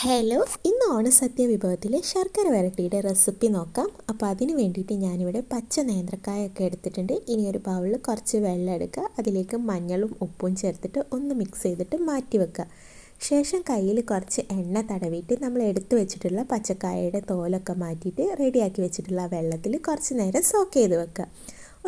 Hello ഇന്ന് ഓണസദ്യ വിഭവത്തിലെ ശർക്കര വരട്ടിയുടെ recipe നോക്കാം. അപ്പോൾ അതിന് വേണ്ടിയിട്ട് ഞാനിവിടെ പച്ച നേന്ത്രക്കായൊക്കെ എടുത്തിട്ടുണ്ട്. ഇനി ഒരു ബൗളിൽ കുറച്ച് വെള്ളം എടുക്കുക. അതിലേക്ക് മഞ്ഞളും ഉപ്പും ചേർത്തിട്ട് ഒന്ന് മിക്സ് ചെയ്തിട്ട് മാറ്റി വെക്കുക. ശേഷം കയ്യിൽ കുറച്ച് എണ്ണ തടവിയിട്ട് നമ്മൾ എടുത്തു വെച്ചിട്ടുള്ള പച്ചക്കായയുടെ തോലൊക്കെ മാറ്റിയിട്ട് റെഡിയാക്കി വെച്ചിട്ടുള്ള വെള്ളത്തിൽ കുറച്ച് നേരം സോക്ക് ചെയ്ത് വെക്കുക.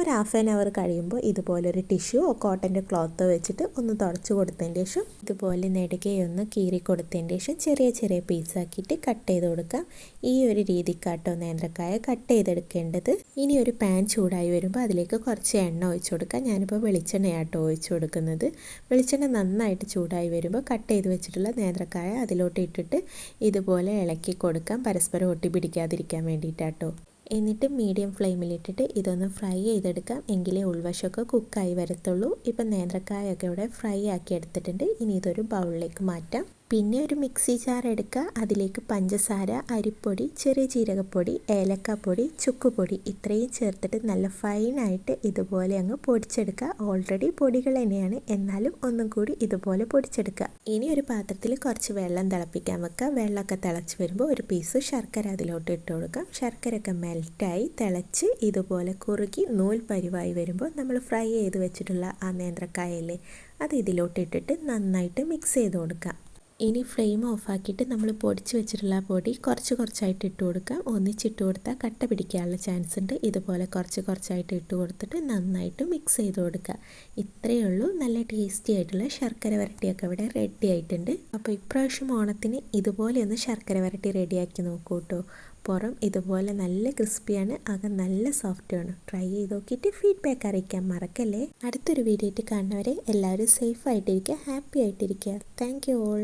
ഒരു ഹാഫ് ആൻ അവർ കഴിയുമ്പോൾ ഇതുപോലൊരു ടിഷ്യൂ കോട്ടന്റെ ക്ലോത്തോ വെച്ചിട്ട് ഒന്ന് തുടച്ച് കൊടുത്തതിന്റെ ശേഷം ഇതുപോലെ നെടുകയൊന്ന് കീറി കൊടുത്തതിന്റെ ശേഷം ചെറിയ ചെറിയ പീസാക്കിയിട്ട് കട്ട് ചെയ്ത് കൊടുക്കാം ഈ ഒരു രീതിക്കാട്ടോ നേന്ത്രക്കായ കട്ട് ചെയ്തെടുക്കേണ്ടത്. ഇനി ഒരു പാൻ ചൂടായി വരുമ്പോൾ അതിലേക്ക് കുറച്ച് എണ്ണ ഒഴിച്ചു കൊടുക്കാം ഞാനിപ്പോൾ വെളിച്ചെണ്ണയാട്ടോ ഒഴിച്ചു കൊടുക്കുന്നത്. വെളിച്ചെണ്ണ നന്നായിട്ട് ചൂടായി വരുമ്പോൾ കട്ട് ചെയ്ത് വെച്ചിട്ടുള്ള നേന്ത്രക്കായ അതിലോട്ട് ഇട്ടിട്ട് ഇതുപോലെ ഇളക്കി കൊടുക്കാം. പരസ്പരം ഒട്ടി പിടിക്കാതിരിക്കാൻ വേണ്ടിയിട്ടാട്ടോ. എന്നിട്ട് മീഡിയം ഫ്ലെയിമിലിട്ടിട്ട് ഇതൊന്ന് ഫ്രൈ ചെയ്തെടുക്കാം. എങ്കിലേ ഉൾവശമൊക്കെ കുക്കായി വരത്തുള്ളൂ. ഇപ്പം നേന്ത്രക്കായൊക്കെ ഇവിടെ ഫ്രൈ ആക്കി എടുത്തിട്ടുണ്ട്. ഇനി ഇതൊരു ബൗളിലേക്ക് മാറ്റാം. പിന്നെ ഒരു മിക്സി ജാർ എടുക്കുക. അതിലേക്ക് പഞ്ചസാര അരിപ്പൊടി ചെറിയ ജീരകപ്പൊടി ഏലക്കപ്പൊടി ചുക്കുപൊടി ഇത്രയും ചേർത്തിട്ട് നല്ല ഫൈനായിട്ട് ഇതുപോലെ അങ്ങ് പൊടിച്ചെടുക്കുക. ഓൾറെഡി പൊടികൾ തന്നെയാണ്. എന്നാലും ഒന്നും കൂടി ഇതുപോലെ പൊടിച്ചെടുക്കുക. ഇനി ഒരു പാത്രത്തിൽ കുറച്ച് വെള്ളം തിളപ്പിക്കാൻ വെക്കുക. വെള്ളമൊക്കെ തിളച്ച് വരുമ്പോൾ ഒരു പീസ് ശർക്കര അതിലോട്ട് ഇട്ട് കൊടുക്കാം ശർക്കരയൊക്കെ മെൽറ്റായി തിളച്ച് ഇതുപോലെ കുറുകി നൂൽ പരിവായി വരുമ്പോൾ നമ്മൾ ഫ്രൈ ചെയ്ത് വെച്ചിട്ടുള്ള ആ നേന്ത്രക്കായല്ലേ അത് ഇതിലോട്ട് ഇട്ടിട്ട് നന്നായിട്ട് മിക്സ് ചെയ്ത് കൊടുക്കാം ഇനി ഫ്ലെയിം ഓഫാക്കിയിട്ട് നമ്മൾ പൊടിച്ച് വെച്ചിട്ടുള്ള പൊടി കുറച്ച് കുറച്ചായിട്ട് ഇട്ട് കൊടുക്കാം. ഒന്നിച്ചിട്ട് കൊടുത്താൽ കട്ട പിടിക്കാനുള്ള ചാൻസ് ഉണ്ട്. ഇതുപോലെ കുറച്ച് കുറച്ചായിട്ട് ഇട്ട് കൊടുത്തിട്ട് നന്നായിട്ട് മിക്സ് ചെയ്ത് കൊടുക്കുക. ഇത്രയേ ഉള്ളൂ. നല്ല ടേസ്റ്റി ആയിട്ടുള്ള ശർക്കര വരട്ടിയൊക്കെ ഇവിടെ റെഡി ആയിട്ടുണ്ട്. അപ്പോൾ ഇപ്രാവശ്യം ഓണത്തിന് ഇതുപോലെ ഒന്ന് ശർക്കര വരട്ടി റെഡിയാക്കി നോക്കൂ കേട്ടോ പുറം ഇതുപോലെ നല്ല ക്രിസ്പിയാണ് അകം നല്ല സോഫ്റ്റാണ് ട്രൈ ചെയ്ത് നോക്കിയിട്ട് ഫീഡ്ബാക്ക് അറിയിക്കാൻ മറക്കല്ലേ? അടുത്തൊരു വീഡിയോ ആയിട്ട് കാണുന്നവരെ എല്ലാവരും സേഫ് ആയിട്ടിരിക്കുക ഹാപ്പി ആയിട്ടിരിക്കുക. Thank you all